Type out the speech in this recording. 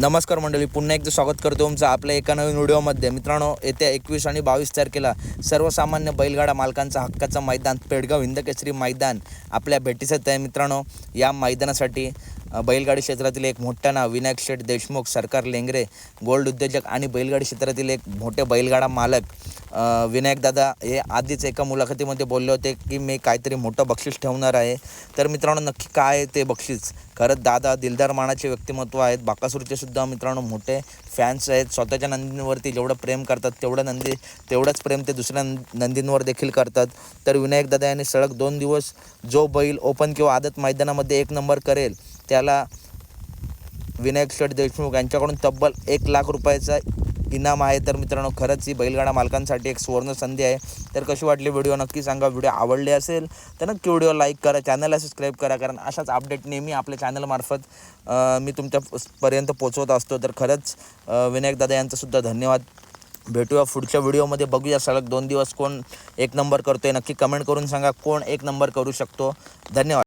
नमस्कार मंडळी पुन्हा एकदा स्वागत करतो तुमचं आपल्या एका नवीन व्हिडिओमध्ये. मित्रांनो येत्या एकवीस आणि बावीस तारखेला सर्वसामान्य बैलगाडा मालकांचा हक्काचं मैदान पेडगाव हिंदकेसरी मैदान आपल्या भेटीचं आहे मित्रांनो. या मैदानासाठी बैलगाडी क्षेत्रातील एक मोठ्या नाव विनायक शेठ देशमुख सरकार लेंगरे गोल्ड उद्योजक आणि बैलगाडी क्षेत्रातील एक मोठे बैलगाडा मालक. विनायकदादा विनायक दादा हे आधीच एका मुलाखतीमध्ये बोलले होते की मी काहीतरी मोठं बक्षीस ठेवणार आहे. तर मित्रांनो नक्की काय आहे ते बक्षीस? खरंच दादा दिलदार मानाचे व्यक्तिमत्व आहेत. बाकासूरचे सुद्धा मित्रांनो मोठे फॅन्स आहेत. स्वतःच्या नंदींवरती जेवढं प्रेम करतात तेवढं नंदी तेवढंच प्रेम ते दुसऱ्या नंदींवर देखील करतात. तर विनायक दादा यांनी सलग दोन दिवस जो बैल ओपन किंवा आदत मैदानामध्ये एक नंबर करेल त्याला विनायक शेठ देशमुख यांच्याकडून तब्बल एक लाख रुपयाचा इनाम आहे. तर मित्रांनो खरंच ही बैलगाडा मालकांसाठी एक सुवर्ण संधी आहे. तर कशी वाटली व्हिडिओ? नक्की सांगा. व्हिडिओ आवडले असेल तर नक्की व्हिडिओ लाईक करा. चॅनलला सबस्क्राईब करा कारण अशाच अपडेट नेहमी आपल्या चॅनलमार्फत मी तुमच्यापर्यंत पोचवत असतो. तर खरंच विनायक दादा यांचंसुद्धा धन्यवाद. भेटूया पुढच्या व्हिडिओमध्ये. बघूया सलग दोन दिवस कोण एक नंबर करतोय. नक्की कमेंट करून सांगा कोण एक नंबर करू शकतो. धन्यवाद.